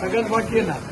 सगळ्यात बाकी आहे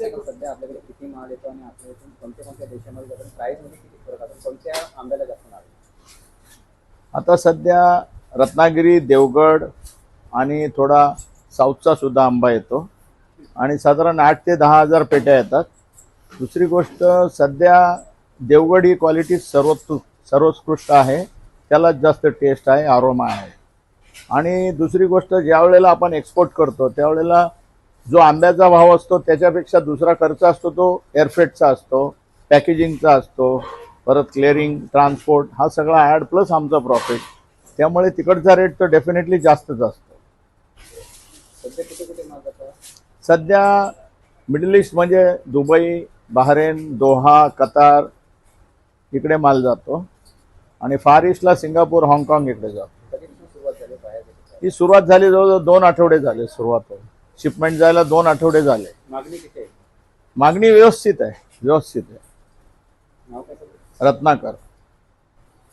सध्या आपल्याकडे किती माल येतो आणि आपल्या इथून कोणत्या कोणत्या देशामध्ये जातो प्राईसमध्ये किती फरक असतो कोणत्या आंब्याला जास्त माल आता सध्या रत्नागिरी देवगड आणि थोडा साऊथचा सुद्धा आंबा येतो. आणि साधारण आठ ते दहा हजार पेट्या येतात. दुसरी गोष्ट सध्या देवगड ही क्वालिटी सर्वोत्कृ सर्वोत्कृष्ट आहे. त्याला जास्त टेस्ट आहे आरोमा आहे. आणि दुसरी गोष्ट ज्या वेळेला आपण एक्सपोर्ट करतो त्यावेळेला जो आंब्याचा भाव असतो त्याच्यापेक्षा दुसरा खर्च असतो तो एअरफेटचा असतो पॅकेजिंगचा असतो परत क्लिअरिंग ट्रान्सपोर्ट हा सगळा ॲड प्लस आमचा प्रॉफिट त्यामुळे तिकडचा रेट तर डेफिनेटली जास्तच असतो. सध्या मिडल ईस्ट म्हणजे दुबई बहरेन दोहा कतार इकडे माल जातो. आणि फार ईस्टला सिंगापूर हाँगकाँग इकडे जातो. सुरुवात झाली ही सुरुवात झाली जवळजवळ दोन आठवडे झाले सुरुवात शिपमेंट जायला दोन आठवडे झाले. मागणी किती आहे? मागणी व्यवस्थित आहे व्यवस्थित आहे. रत्नाकर.